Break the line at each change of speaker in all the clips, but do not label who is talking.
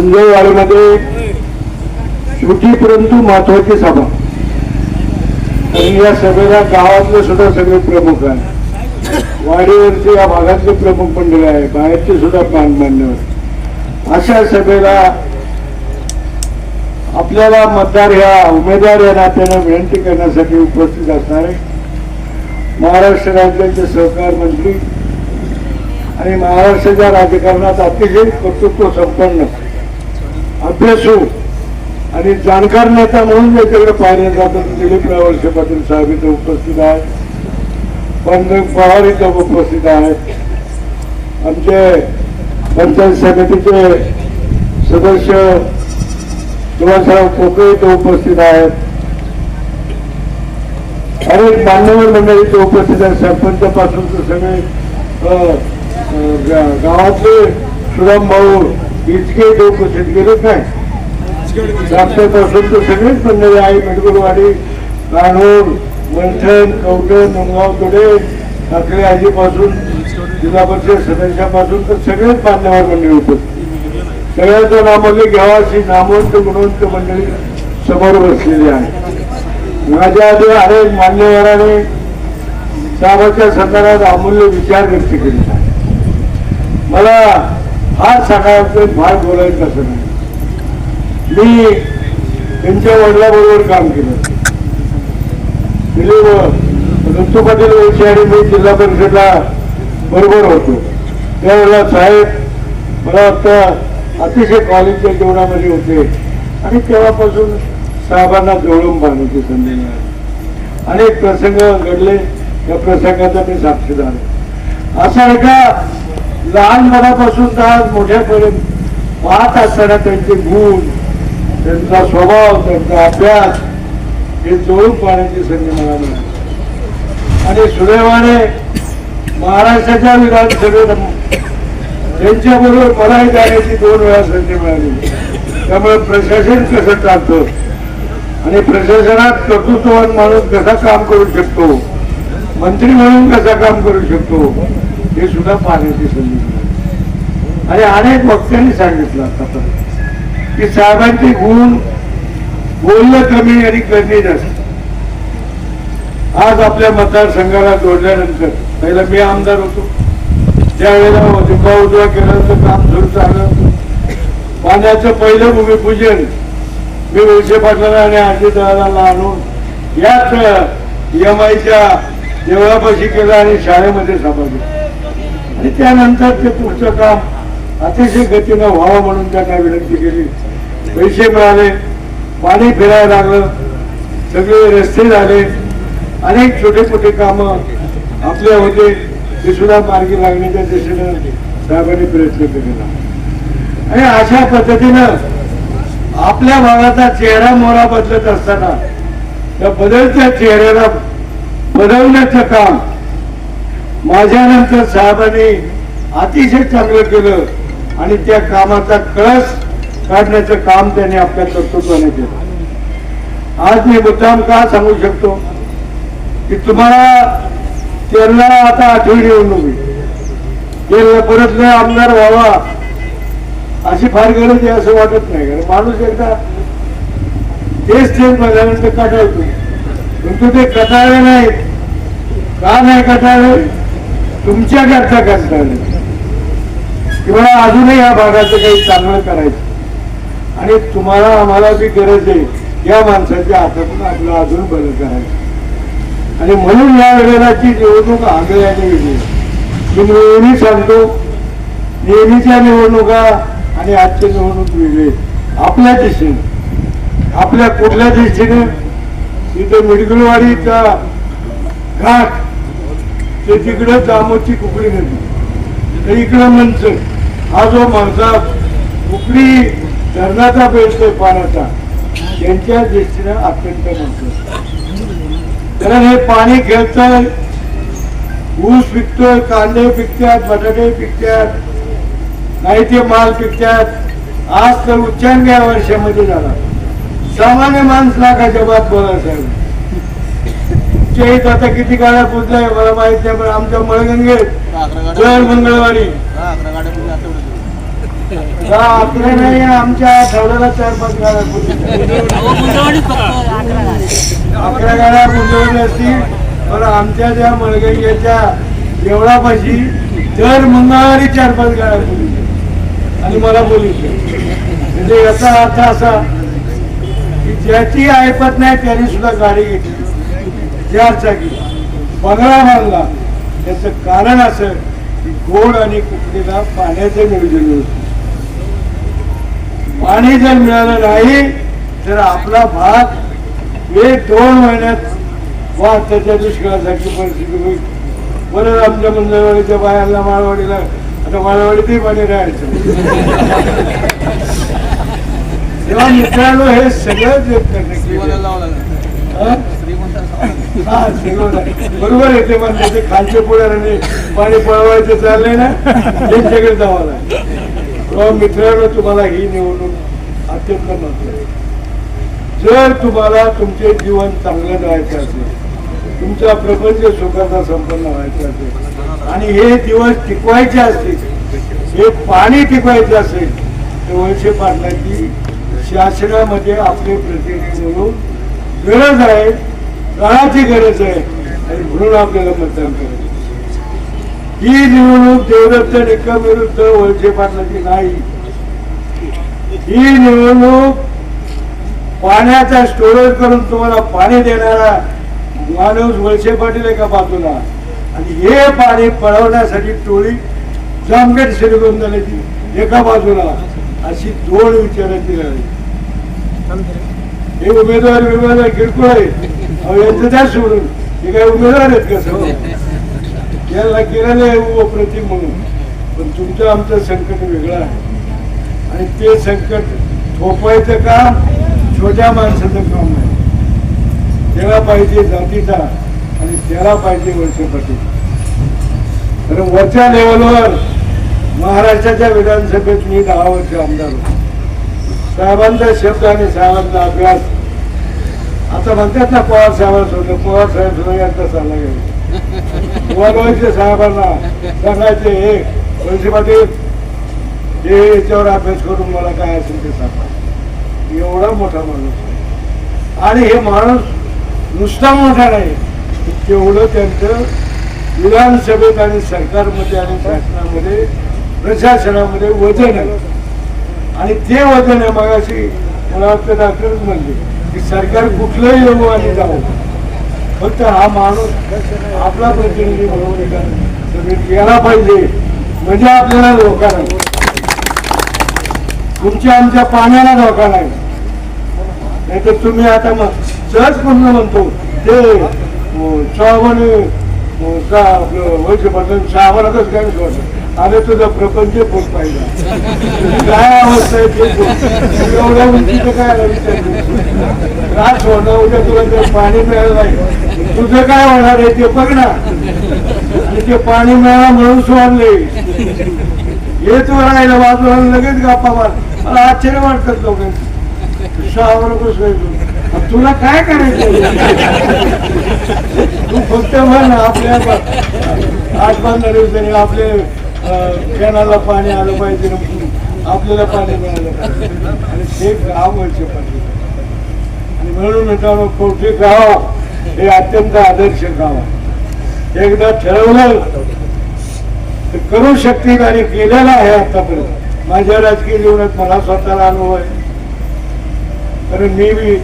गुंजळवाडीमध्ये छोटी परंतु महत्वाची सभा. आणि या सभेला गावातले सुद्धा सगळे प्रमुख आहे वाडीवरचे या भागातले प्रमुख मंडळ आहे बाहेरचे सुद्धा प्राण मान्यवर अशा सभेला आपल्याला मतदार ह्या उमेदवार या नात्यानं विनंती करण्यासाठी उपस्थित असणारे महाराष्ट्र राज्याचे सहकार मंत्री आणि महाराष्ट्राच्या राजकारणात अतिशय कर्तृत्व संपन्न अभ्यासू आणि जाणकार नेता म्हणून ज्याच्याकडे पाहिलं जातात. दिलीपराव वर्ष पाटील साहेब इथे उपस्थित आहेत. पंडित पवार इथे उपस्थित आहेत. आमचे पंचायत समितीचे सदस्य सुभाषराव कोकळे इथे उपस्थित आहेत. अनेक मान्यवर मंडळी इथे उपस्थित आहेत. सरपंचापासून तर सगळे गावातले सुदाम भाऊ इतके लोक उपस्थित गेले काय पासून तर सगळेच मंडळी आहे मेडगुलवाडी कानूर मंथन कवठण मुंगावकडे ठाकरे आजीपासून जिल्हा परिषद सदस्यापासून तर सगळेच मान्यवर मंडळी उपस्थित सगळ्यांचं नामवली घ्यावा अशी नामवंत गुणवंत मंडळी समोर बसलेली आहे. माझ्या आधी अनेक मान्यवरांनी साहेबाच्या संदर्भात अमूल्य विचार व्यक्त केले मला फार सकाळचं फार बोलायचं असं नाही. मी त्यांच्या वडिलाबरोबर काम केलं. ऋतू पाटील वैशी आणि मी जिल्हा परिषदला बरोबर होतो. त्यावेळेला साहेब मला वाटतं अतिशय कॉलेजच्या जीवनामध्ये होते. आणि तेव्हापासून साहेबांना जवळून बांधण्याची संधी मिळाली. अनेक प्रसंग घडले. त्या प्रसंगाचा मी साक्षीदार आहे असा एका लहानपणापासून तर आज मोठ्यापर्यंत पाहत असताना त्यांचे गुण त्यांचा स्वभाव त्यांचा अभ्यास हे जोडून पाहण्याची संधी मला मिळाली. आणि सुदैवाने महाराष्ट्राच्या विधानसभेत त्यांच्याबरोबर मलाही जाण्याची दोन वेळा संधी मिळाली. त्यामुळे प्रशासन कसं चालतं आणि प्रशासनात कर्तृत्ववान माणूस कसा काम करू शकतो? मंत्री म्हणून कसा काम करू शकतो? हे सुद्धा पाहण्याची संधी मिळाली आणि अनेक वक्त्यांनी सांगितलं आता की साहेबांचे गुण बोलणं कमी आणि करणे जास्त आज आपल्या मतदारसंघाला जोडल्यानंतर पहिला मी आमदार होतो. त्यावेळेला दिपा उजवा केल्यानंतर काम सुरू चाललं पाण्याचं पहिलं भूमिपूजन मी वळसे पाटलाला आणि अजित दादाला आणून याच एम आयच्या देवळापाशी केलं आणि शाळेमध्ये समाजलं आणि त्यानंतर ते पुढचं काम अतिशय गतीनं व्हावं म्हणून त्यांना विनंती केली. पैसे मिळाले पाणी फिरायला लागलं सगळे रस्ते झाले अनेक छोटे मोठे कामं आपले होते ते सुद्धा मार्गी लागण्याच्या दिशेनं साहेबांनी प्रयत्न केलेला. आणि अशा पद्धतीनं आपल्या भागाचा चेहरा मोहरा बदलत असताना त्या बदलत्या चेहऱ्याला बदलण्याचं काम माझ्यानंतर साहेबांनी अतिशय चांगलं केलं आणि त्या कामाचा कळस काढण्याचं काम त्यांनी आपल्या कर्तृत्वाने केलं. आज मी मुद्दाम का सांगू शकतो की तुम्हाला त्यांना आता आठवण निवडणूक आहे. ते परत नाही आमदार व्हावा अशी फार गरज आहे असं वाटत नाही. कारण माणूस एकदा तेच तेच बघायनंतर कटाळतो. परंतु ते कटाळले नाही. का नाही कटाळले? तुमच्या करता कंटाळले किंवा अजूनही या भागाचं काही चांगलं करायचं. आणि तुम्हाला आम्हाला बी गरज आहे या माणसाच्या हातातून आपलं अजून बरं करायचं. आणि म्हणून या वेळेलाची निवडणूक आगळ्याने वेगळी मी नेहमी सांगतो नेहमीच्या निवडणुका आणि आजची निवडणूक वेगळी आपल्या दिशेने आपल्या कुठल्या दिशेने इथं मिडगुलवाडीचा घाट ते तिकडं जामोची कुकडी नदी तर इकडं म्हणजे मंच हा जो माणसा कुकडी धरणाचा बेसतोय पाण्याचा. त्यांच्या दृष्टीनं अत्यंत महत्वाचं कारण हे पाणी खेळतंय ऊस पिकतोय कांदे पिकतात बटाटे पिकतात नाही ते माल पिकतात. आज तर उच्चांक या वर्षामध्ये झाला. सामान्य माणूस लाखाच्या बात बोला साहेब. इथं आता किती गाड्या पोचलाय मला माहीत नाही पण आमच्या मळगंगेत दर मंगळवारी. अकरा नाही आमच्या आठवड्याला चार पाच गाड्या
अकरा गाड्या.
गुंतवल्या असतील पण आमच्या त्या मळगंग्याच्या देवळापाशी दर मंगळवारी चार पाच गाड्या पोलीस आणि मला पोलीस म्हणजे याचा अर्थ असा की ज्याची ऐपत नाही त्याने सुद्धा गाडी घेतली. चार चाकी बंगळा बांधला. त्याचं कारण असं की गोड आणि कुकडीला पाण्याचं नियोजन होतं. पाणी जर मिळालं नाही तर आपला भाग एक दोन महिन्यात वा त्याच्या दुष्काळासारखी परिस्थिती होईल. बरं आमच्या मंदिरवाडीच्या बायांना माळवाडीला आता माळवाडीतही पाणी राहायचं. तेव्हा मित्रांनो हे सगळं हा बरोबर आहे ते पण त्याचे खालचे पुढाऱ्यांनी पाणी पळवायचे चाललंय ना त्यांच्याकडे जावं लागेल हो, मित्रांनो तुम्हाला ही निवडणूक अत्यंत महत्वाची आहे. जर तुम्हाला तुमचे जीवन चांगलं राहायचं असेल तुमचा प्रपंच सुखाचा संपन्न व्हायचा असेल आणि हे दिवस टिकवायचे असतील हे पाणी टिकवायचे असेल तर वळसे पाटलांची शासनामध्ये आपले प्रतिनिधी म्हणून गरज आहे काळाची गरज आहे. आणि म्हणून आपल्याला मतदान करायचं. ही निवडणूक देवदत्त निकम विरुद्ध वळसे पाटलाची नाही. ही निवडणूक पाण्याचा स्टोरेज करून तुम्हाला पाणी देणारा माणूस वळसे पाटील एका बाजूला? आणि हे पाणी पळवण्यासाठी टोळी जामगेट श्रीगोंदलाची एका बाजूला अशी दोन विचारांची लढाई. हे उमेदवार उमेदवार किरकोळ आहे. यांचं सोडून. हे काय उमेदवार आहेत का याला केलेलं आहे अप्रतिम म्हणून. पण तुमचं आमचं संकट वेगळं आहे. आणि ते संकट थोपवायचं काम छोट्या माणसाचं काम आहे. त्याला पाहिजे जातीचा आणि त्याला पाहिजे वर्षपाठी. तर वरच्या लेवलवर महाराष्ट्राच्या विधानसभेत मी दहा वर्ष आमदार होतो. साहेबांचा शब्द आणि साहेबांचा अभ्यास आता म्हणतात ना पवार साहेबांना सोडलं पवार साहेब सुद्धा यांचा सल्ला घ्यायचा बोलवायचे साहेबांना सांगायचे हे वळसे पाटील हे याच्यावर अभ्यास करून मला काय असेल ते सांगा. एवढा मोठा माणूस आणि हे माणूस नुसता मोठा नाही तेवढं त्यांचं विधानसभेत आणि सरकारमध्ये आणि शासनामध्ये प्रशासनामध्ये वजन आहे. आणि ते वजन आहे मगाशी मला वाटतं डॉक्टरच म्हणले. की सरकार कुठलंही येऊ आणि जाऊ. फक्त हा माणूस आपला प्रतिनिधी म्हणून एका गेला पाहिजे. म्हणजे आपल्याला धोका नाही. तुमच्या आमच्या पाण्याला धोका नाही. नाहीतर तुम्ही आता मग सहज पूर्ण म्हणतो ते श्रावण आपलं वर्ष श्रावणातच काय सोडलं अरे तुझा प्रपंच फोन पाहिजे काय अवस्था आहे ते एवढ्या उंचीचं काय त्रास होणार उद्या तुला जर पाणी मिळालं नाही तुझं काय होणार आहे ते बघ ना. आणि ते पाणी मिळालं म्हणून सोडले. हे तू राहिलं बाजूला लगेच गप्पा मार. मला आश्चर्य वाटतात लोकांची श्रावण बसवायचो तुला काय करायचं तू फक्त म्हण आपल्या आठ पंधरा दिवसांनी आपले कॅनाला पाणी आलं पाहिजे आपल्याला पाणी मिळालं पाहिजे. आणि ते गाव म्हणजे व्हायचे पाहिजे आणि म्हणून मित्रांनो कोठे गाव हे अत्यंत आदर्श गाव आहे. एकदा ठरवलं तर करू शकतील आणि केलेलं आहे आतापर्यंत. माझ्या राजकीय जीवनात मला स्वतःला अनुभव आहे. कारण मी बी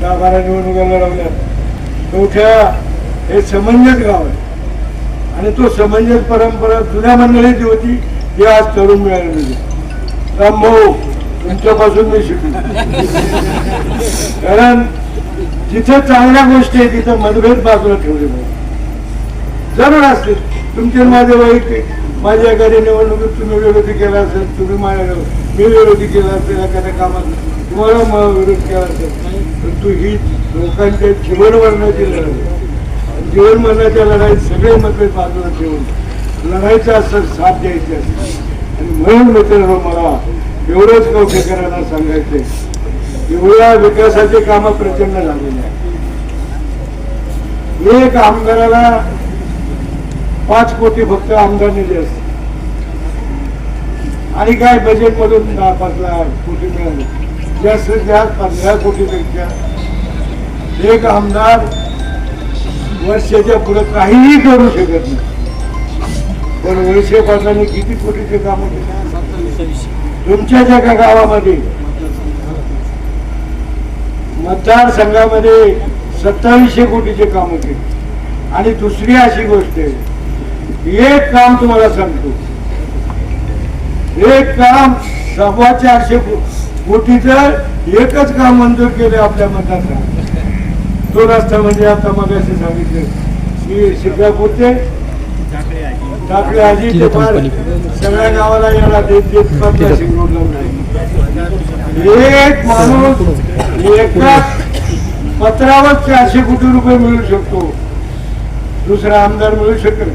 दहा बारा निवडणुका लढवल्या मोठ्या हे समंजस गाव आहे. आणि तो समंजस परंपरा जुन्या मंडळीची होती ती आज तरुण मिळालेली रामभाऊ तुमच्यापासून मी शिकलो. कारण जिथं चांगल्या गोष्टी आहे तिथं मतभेद बाजूला ठेवले पाहिजे. जरूर असतील. तुमचे माझे वाईट माझ्या एखाद्या निवडणुकीत तुम्ही विरोधी केला असेल तुम्ही माझ्या मी विरोधी केला असेल एखाद्या कामात तुम्हाला मला विरोध केला असेल परंतु ही लोकांच्या जीवन दिलं लढाई जीवन मरणाच्या लढाईत सगळे मतभेद बाजूला ठेवून लढाईचा असं साथ द्यायची असते. आणि म्हणून मित्रांनो मला एवढंच कौशेकरांना सांगायचे एवढ्या विकासाची कामं प्रचंड झालेली आहे एक आमदाराला पाच कोटी फक्त आमदार निधी असते. आणि काय बजेट मधून दहा पाच लाख कोटी मिळाले. जास्तीत जास्त पंधरा कोटीपेक्षा एक आमदार वर्षाच्या पुढे काहीही करू शकत नाही. पण वळसे पाटलांनी किती कोटीचे काम केले? तुमच्या एका गावामध्ये मतदारसंघामध्ये सत्तावीसशे कोटीचे काम केले. आणि दुसरी अशी गोष्ट आहे एक काम तुम्हाला सांगतो. एक काम सव्वा चारशे कोटीच कोटीचं एकच काम मंजूर केले आपल्या मतदारसंघात रस्ता म्हणजे आता मग सांगितलं. की शिक्रापूर ते टाकले आजी ते फार सगळ्या गावाला याला देत देत लावून आहे. एक माणूस एका पत्रावर चारशे कोटी रुपये मिळू शकतो. दुसरा आमदार मिळू शकेल.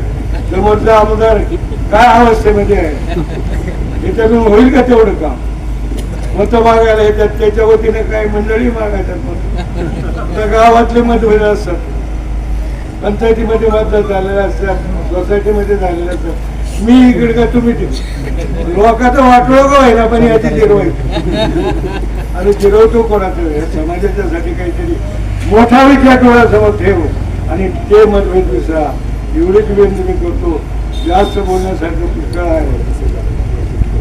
समोरचा आमदार काय अवस्थेमध्ये आहे? याच्यातून होईल का तेवढं काम? मत मागायला येतात त्याच्या वतीने काही मंडळी मागायतात मत त्या गावातले मतभेद असतात. पंचायतीमध्ये मत झालेले असतात सोसायटीमध्ये झालेले असतात. मी इकडे का तुम्ही तिकडे? लोकांचं वाटलं का होईना पण याची जिरवायची आणि जिरवतो कोणाचं? या समाजाच्या साठी काहीतरी मोठा विचार डोळ्यासमोर ठेव आणि ते मतभेद विसरा. एवढीच विनंती मी करतो. जास्त बोलण्यासारखं पुष्कळ आहे.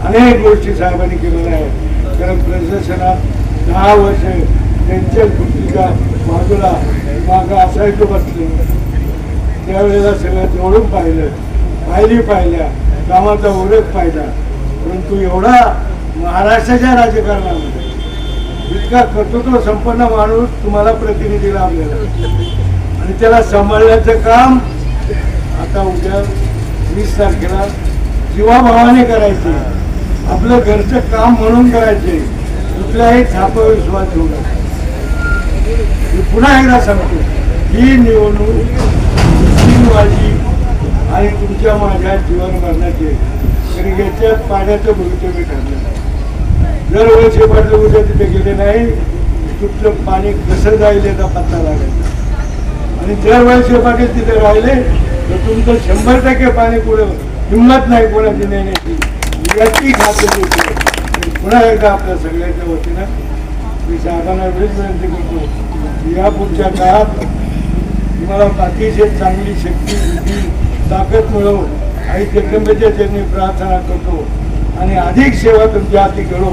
अनेक गोष्टी साहेबांनी केलेल्या आहेत. कारण प्रशासनात दहा वर्ष त्यांच्या कृतीचा बाजूला मागं असायचो बसले. त्यावेळेला सगळं जोडून पाहिलं पाहिली पाहिल्या कामाचा उल्लेख पाहिला. परंतु एवढा महाराष्ट्राच्या राजकारणामध्ये इतका कर्तृत्व संपन्न माणूस तुम्हाला प्रतिनिधी लाभलेला आणि त्याला सांभाळण्याचं काम आता उद्या वीस तारखेला जीवाभावाने करायचे. आपलं घरचं काम म्हणून करायचे. कुठल्याही छापावर विश्वास ठेवला मी पुन्हा एकदा सांगतो ही निवडणूक वाजी आणि तुमच्या माझ्या जीवन मरणाची आहे. कारण याच्यात पाण्याचं भविष्य ठरलं जर वळसे पाटील उद्या तिथे गेले नाही तुमचं पाणी कसं जाईल याचा पत्ता लागायचा आणि जर वळसे पाटील तिथे राहिले तर तुमचं शंभर टक्के पाणी पुढे हिंमत नाही कोणाची नेण्याची. याची खात्री पुन्हा एकदा आपल्या सगळ्यांच्या वतीनं मी साहेबांना एवढीच विनंती करतो. या पुढच्या काळात तुम्हाला अतिशय चांगली शक्ती बुद्धी ताकद मिळो. आई जगदंबेच्या चरणी प्रार्थना करतो. आणि अधिक सेवा तुमच्या हाती घडो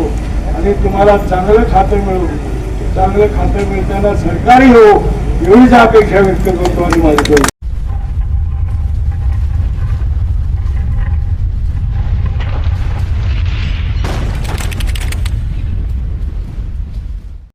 आणि तुम्हाला चांगलं खातं मिळो. चांगलं खातं मिळताना सरकारी हो एवढीच अपेक्षा व्यक्त करतो आणि माझं